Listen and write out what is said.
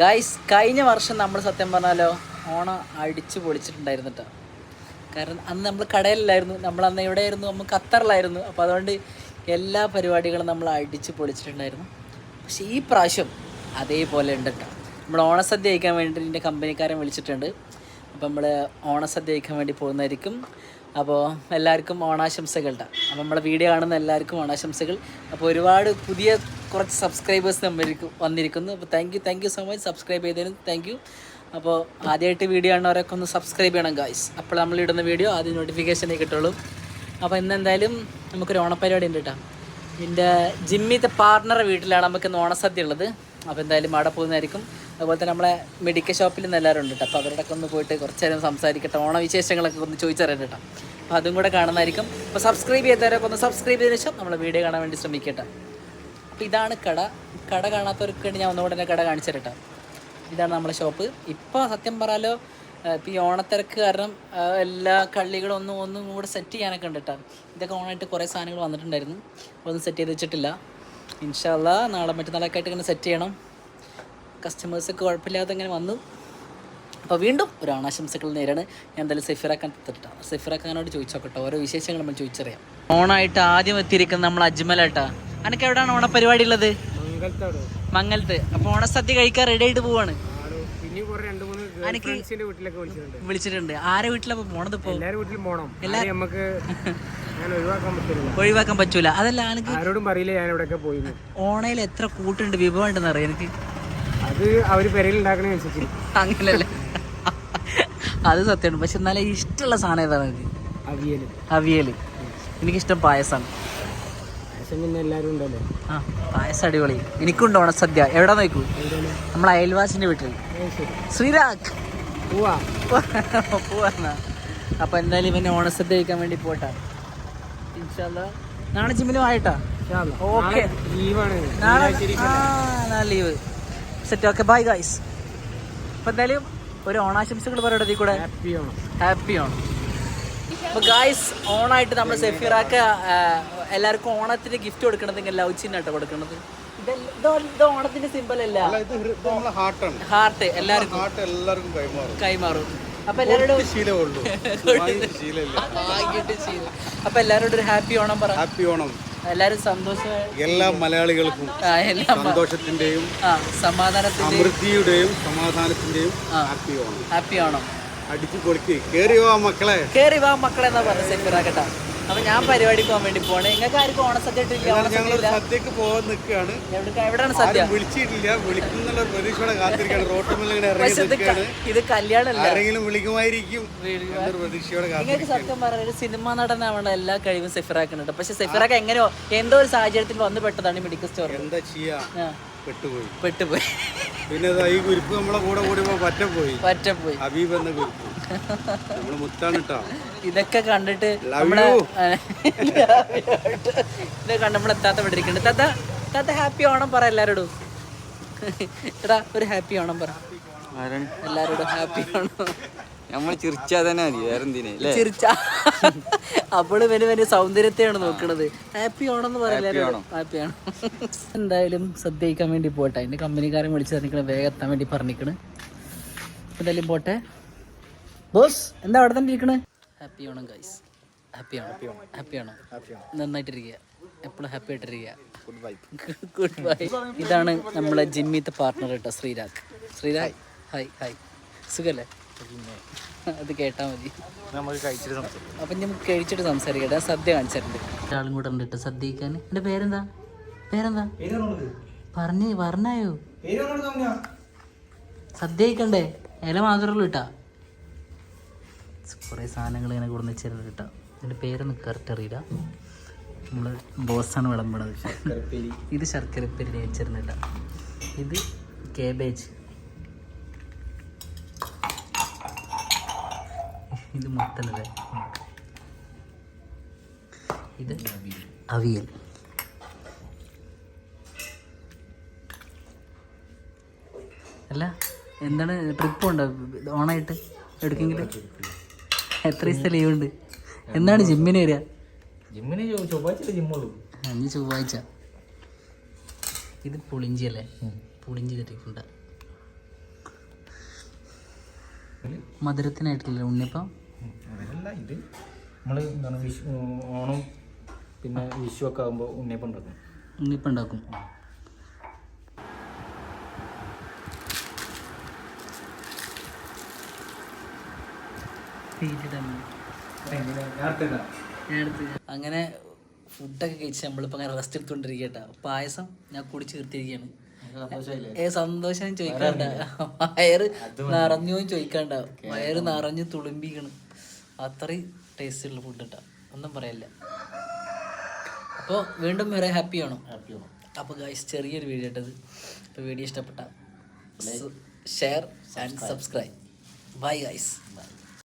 Guys കഴിഞ്ഞ വർഷം നമ്മൾ സത്യം പറഞ്ഞാലോ ഓണം അടിച്ചു പൊളിച്ചിട്ടുണ്ടായിരുന്നു കാരണം അന്ന് നമ്മൾ കടയിലായിരുന്നു നമ്മൾ അന്ന് എവിടെയായിരുന്നു നമ്മൾ ഖത്തറിലായിരുന്നു. അപ്പോൾ അതുകൊണ്ട് എല്ലാ പരിപാടികളും നമ്മൾ അടിച്ചു പൊളിച്ചിട്ടുണ്ടായിരുന്നു. പക്ഷേ ഈ പ്രാവശ്യം അതേപോലെ ഉണ്ട് കേട്ടോ നമ്മൾ ഓണസദ്യ കഴിക്കാൻ വേണ്ടി എന്റെ കമ്പനിക്കാരൻ വിളിച്ചിട്ടുണ്ട്. അപ്പോൾ നമ്മൾ ഓണസദ്യ കഴിക്കാൻ വേണ്ടി പോകുന്നതായിരിക്കും. അപ്പോൾ എല്ലാവർക്കും ഓണാശംസകൾ കേട്ടോ അപ്പോൾ നമ്മളെ വീഡിയോ കാണുന്ന എല്ലാവർക്കും ഓണാശംസകൾ. അപ്പോൾ ഒരുപാട് പുതിയ കുറച്ച് സബ്സ്ക്രൈബേഴ്സ് നമ്മൾക്ക് വന്നിരിക്കുന്നു. അപ്പോൾ thank you thank you so much subscribe ചെയ്തതിന് താങ്ക് യു അപ്പോൾ ആദ്യമായിട്ട് വീഡിയോ ആണവരൊക്കെ ഒന്ന് സബ്സ്ക്രൈബ് ചെയ്യണം ഗായ്സ് അപ്പോൾ നമ്മൾ ഇടുന്ന വീഡിയോ ആദ്യം നോട്ടിഫിക്കേഷനേ കിട്ടുള്ളൂ അപ്പോൾ ഇന്ന് എന്തായാലും നമുക്കൊരു ഓണപ്പരിപാടി ഉണ്ട് കേട്ടോ എന്റെ ജിമ്മിത്തെ പാർട്ണറെ വീട്ടിലാണ് നമുക്ക് ഇന്ന് ഓണസദ്യ ഉള്ളത്. അപ്പോൾ എന്തായാലും അവിടെ പോകുന്നതായിരിക്കും. അതുപോലെ തന്നെ നമ്മളെ മെഡിക്കൽ ഷോപ്പിൽ നിന്ന് എല്ലാവരും ഉണ്ട് കേട്ടോ അപ്പോൾ അവരോടൊക്കെ ഒന്ന് പോയിട്ട് കുറച്ച് നേരം സംസാരിക്കട്ടെ. ഓണവിശേഷങ്ങളൊക്കെ ഒന്ന് ചോദിച്ചറിയാം കേട്ടോ അപ്പോൾ അതും കൂടെ കാണുന്നതായിരിക്കും. അപ്പോൾ സബ്സ്ക്രൈബ് ചെയ്തവരൊക്കെ ഒന്ന് സബ്സ്ക്രൈബ് ചെയ്തതിനു ശേഷം നമ്മൾ വീഡിയോ കാണാൻ വേണ്ടി ശ്രമിക്കട്ടെ. അപ്പോൾ ഇതാണ് കട. കട കാണാത്തവർക്ക് വേണ്ടി ഞാൻ ഒന്നുകൂടെ തന്നെ കട കാണിച്ചു തരട്ടെ ഇതാണ് നമ്മുടെ ഷോപ്പ്. ഇപ്പോൾ സത്യം പറയാലോ ഇപ്പോൾ ഈ ഓണത്തിരക്ക് കാരണം എല്ലാ കള്ളികളും ഒന്നും ഒന്നും കൂടെ സെറ്റ് ചെയ്യാനൊക്കെ ഉണ്ട് കേട്ടോ. ഇതൊക്കെ ഓണായിട്ട് കുറേ സാധനങ്ങൾ വന്നിട്ടുണ്ടായിരുന്നു. ഒന്നും സെറ്റ് ചെയ്ത് വെച്ചിട്ടില്ല. ഇൻഷാല്ല നാളെ മറ്റന്നാളൊക്കെ ആയിട്ട് ഇങ്ങനെ സെറ്റ് ചെയ്യണം. കസ്റ്റമേഴ്സൊക്കെ കുഴപ്പമില്ലാതെ ഇങ്ങനെ വന്നു. അപ്പോൾ വീണ്ടും ഒരു ഓണാശംസകൾ നേരാണ്. ഞാൻ എന്തായാലും സെഫിറാക്കാൻ എത്തിട്ടാ സെഫിറാക്കാനോട് ചോദിച്ചോക്കട്ടെ. ഓരോ വിശേഷങ്ങൾ നമ്മൾ ചോദിച്ചറിയാം. ഓണായിട്ട് ആദ്യം എത്തിയിരിക്കുന്നത് നമ്മൾ അജ്മലാട്ടാ അനക്ക് എവിടെയാണ് ഓണപരിപാടി ഉള്ളത് മംഗലത്ത്. അപ്പൊ ഓണസദ്യ കഴിക്കാൻ റെഡി ആയിട്ട് പോവാണ്. വിളിച്ചിട്ടുണ്ട്. ആരെ വീട്ടിലപ്പോ പോണത് ഇപ്പൊ? വീട്ടിലും ഒഴിവാക്കാൻ പറ്റൂല. അതല്ല എനിക്ക് ആരോടും പറയില്ല ഞാൻ പോയി ഓണയിൽ എത്ര കൂട്ടുണ്ട്? വിഭവം ഉണ്ടെന്ന് അറിയാം എനിക്ക് അത് അവർ പെരയിൽ അങ്ങനല്ലേ. അത് സത്യമാണ്. പക്ഷെ എന്നാലും ഇഷ്ടമുള്ള സാധനം ഏതാണ് എനിക്ക് അവിയൽ. അവിയൽ. എനിക്കിഷ്ടം പായസമാണ് പായസം പിന്നെ എല്ലാരും ഉണ്ടല്ലോ. ആ പായസം അടിപൊളി. എനിക്കുണ്ട് ഓണസദ്യ എവിടെ നോക്കൂ? നമ്മൾ നമ്മളെ അയൽവാസിന്റെ വീട്ടിൽ. ശ്രീരാഗ് പോവാ. പോവാ അപ്പൊ എന്തായാലും ഇവനെ ഓണസദ്യ കഴിക്കാൻ വേണ്ടി പോട്ടാ. നാളെ ജിമ്മിലും ആയിട്ടാ ഓക്കേ. നാളെ leave. Set okay bye guys അപ്പൊ എന്തായാലും ഒരു ഓണാശംസകൾ പറയുടെ ഇതിൽ കൂടെ. ഹാപ്പി ഓണം. ഹാപ്പി ഓണം. അപ്പൊ ഗായ്സ് ഓണായിട്ട് നമ്മൾ സെഫിറാക്ക എല്ലാവർക്കും ഓണത്തിന് ഗിഫ്റ്റ് കൊടുക്കണതെങ്കിൽ ലവ് ചിഹ്നാട്ടോ കൊടുക്കണത്? ഇതെല്ല- ഇത് ഓണത്തിന്റെ സിമ്പിൾ അല്ല. ഹാർട്ട് എല്ലാവർക്കും. ഹാർട്ട് എല്ലാവർക്കും കൈമാറും. കൈമാറും. അപ്പൊ എല്ലാവരോടും അപ്പൊ എല്ലാവരോടും ഒരു ഹാപ്പി ഓണം പറ. ഹാപ്പി ഓണം. എല്ലാവരും സന്തോഷമായി. എല്ലാ മലയാളികൾക്കും സന്തോഷത്തിന്റെയും സമാധാനത്തിന്റെയും സമാധാനത്തിന്റെ സമൃദ്ധിയുടെയും സമാധാനത്തിന്റെയും ഹാപ്പി ഓണം. ഹാപ്പി ഓണം. അടിച്ചു പൊളിക്ക്. കേറി വാ മക്കളെ. കേറി വാ മക്കളെ എന്നാ പറഞ്ഞ സെഫിറാക്കട്ടാ അപ്പൊ ഞാൻ പരിപാടിക്ക് പോകാൻ വേണ്ടി പോണേ നിങ്ങൾക്ക് ആർക്കും ഓണസദ്യ ഇട്ടില്ല സദ്യക്ക് പോകാൻ നിൽക്കുകയാണ്. എവിടെ എവിടെയാണ് സദ്യ? വിളിച്ചിട്ടില്ല. വിളിക്കുന്നുള്ള പ്രതീക്ഷയോടെ കാത്തിരിക്കുകയാണ്. ഇറങ്ങി ഇത് കല്യാണമല്ല ആരെങ്കിലും വിളിക്കുമായിരിക്കും പ്രതീക്ഷയോടെ നിങ്ങൾക്ക് സത്യം പറഞ്ഞ ഒരു സിനിമ നടനാവണ എല്ലാ കഴിവും സെഫിറാക്കുന്നുണ്ട്. പക്ഷെ സെഫിറാക്ക എങ്ങനെയോ എന്തോ ഒരു സാഹചര്യത്തിൽ വന്നു പെട്ടതാണ് മെഡിക്കൽ സ്റ്റോർ എന്താ ചെയ്യാ? പെട്ടുപോയി. പെട്ടുപോയി. പിന്നെ ഈ കുരിപ്പ് നമ്മളെ കൂടെ കൂടി പറ്റപ്പോയി. പറ്റപ്പോയി. ഹബീബ് എന്ന കുരിപ്പ്. ഇതൊക്കെ കണ്ടിട്ട് നമ്മളെ. ഇതൊക്കെ കണ്ട് നമ്മൾ എത്താത്ത വിട്ടിരിക്കുന്നുണ്ട് തത്ത തത്ത ഹാപ്പി ഓണം പറ എല്ലാരോടും. എടാ ഒരു ഹാപ്പി ഓണം പറ. എല്ലാരോടും ഹാപ്പി ഓണം നമ്മൾ ചിരിച്ചാ തന്നെ മതി വേറെന്തിനെ ചിരിച്ച. അപ്പോഴും വലിയ വലിയ സൗന്ദര്യത്തെയാണ് നോക്കണത്. ഹാപ്പി ഓണം എന്ന് പറയില്ല ഹാപ്പി ആണ് എന്തായാലും ശ്രദ്ധിക്കാൻ വേണ്ടി പോട്ടെ. അതിന്റെ കമ്പനിക്കാരൻ വിളിച്ചു തന്നിക്കണ വേഗം എത്താൻ വേണ്ടി പറഞ്ഞിക്കണ് എന്തായാലും പോട്ടെ. ബോസ് എന്താ അവിടെ തന്നെ ഇരിക്കണേ? Happy Onam guys happy Onam happy Onam നന്നായിട്ടിരിക്കുക. എപ്പോഴും ഹാപ്പി ആയിട്ടിരിക്കുക. ഗുഡ് ബൈ ഗുഡ് ബൈ ഇതാണ് നമ്മളെ ജിമ്മിത്തെ പാർട്ണർ കേട്ടോ ശ്രീരാഗ്. ശ്രീരാഗ് ഹായ് ഹായ് സുഖല്ലേ? അത് കേട്ടാ മതി. നമുക്ക് കഴിച്ചിട്ട് സംസാരിക്കാം. അപ്പം ഞാൻ കഴിച്ചിട്ട് സംസാരിക്കട്ടെ. സദ്യ കാണിച്ചിട്ടുണ്ട്. ഒരാളും കൂടെ ഉണ്ട് കേട്ടോ സദ്യ കഴിക്കാൻ എന്റെ പേരെന്താ? പേരെന്താ? പറഞ്ഞ് പറഞ്ഞായോ? സദ്യ കഴിക്കണ്ടേ ഇല മാത്രമേ കേട്ടാ. കുറേ സാധനങ്ങൾ ഇങ്ങനെ കൊടുന്ന് വെച്ചിരുന്നു കേട്ടോ. ഇതിന്റെ പേരൊന്നും കറക്റ്റ് അറിയില്ല നമ്മൾ ബോസാണ് വിളമ്പണത്. ഇത് ശർക്കരപ്പേരി വെച്ചിരുന്നില്ല ഇത് കേബേജ് ഇത് മുത്തലത് ഇത് അവിയൽ. അല്ല എന്താണ് ട്രിപ്പ് ഉണ്ടോ? ഓണായിട്ട് എവിടേക്കെങ്കിലും എത്ര ദിവസം ലീവ് ഉണ്ട് എന്നാണ് ജിമ്മിന് വരിക? ജിമ്മിന് ചൊവ്വാഴ്ച ജിമ്മുള്ളൂ. അഞ്ച് ചൊവ്വാഴ്ച. ഇത് പുളിഞ്ചി അല്ലേ പുളിഞ്ചി കെട്ടിട്ടുണ്ട് മധുരത്തിനായിട്ടില്ല ഉണ്ണിപ്പം നമ്മൾ ഓണം പിന്നെ വിഷു ഒക്കെ ആകുമ്പോൾ ഉണ്ണിപ്പം ഉണ്ടാക്കും. ഉണ്ണിയപ്പം ഉണ്ടാക്കും. അങ്ങനെ ഫുഡൊക്കെ കഴിച്ച് നമ്മളിപ്പോൾ അങ്ങനെ റെസ്റ്റ് എടുത്തുകൊണ്ടിരിക്കട്ട പായസം ഞാൻ കുടിച്ച് തീർത്തിരിക്കുകയാണ് ഏ സന്തോഷം ചോദിക്കണ്ട. വയറ് നിറഞ്ഞു ചോദിക്കണ്ട. വയറ് നിറഞ്ഞ് തുളുമ്പിക്കണ്. അത്രയും ടേസ്റ്റ് ഉള്ള ഫുഡ് കേട്ടോ ഒന്നും പറയല്ല. അപ്പോൾ വീണ്ടും വരെ ഹാപ്പി ആണോ? ഹാപ്പി ആണോ? അപ്പോൾ ഗൈസ് ചെറിയൊരു വീഡിയോ ഇട്ടത് അപ്പോൾ വീഡിയോ ഇഷ്ടപ്പെട്ട. Share and subscribe bye guys bye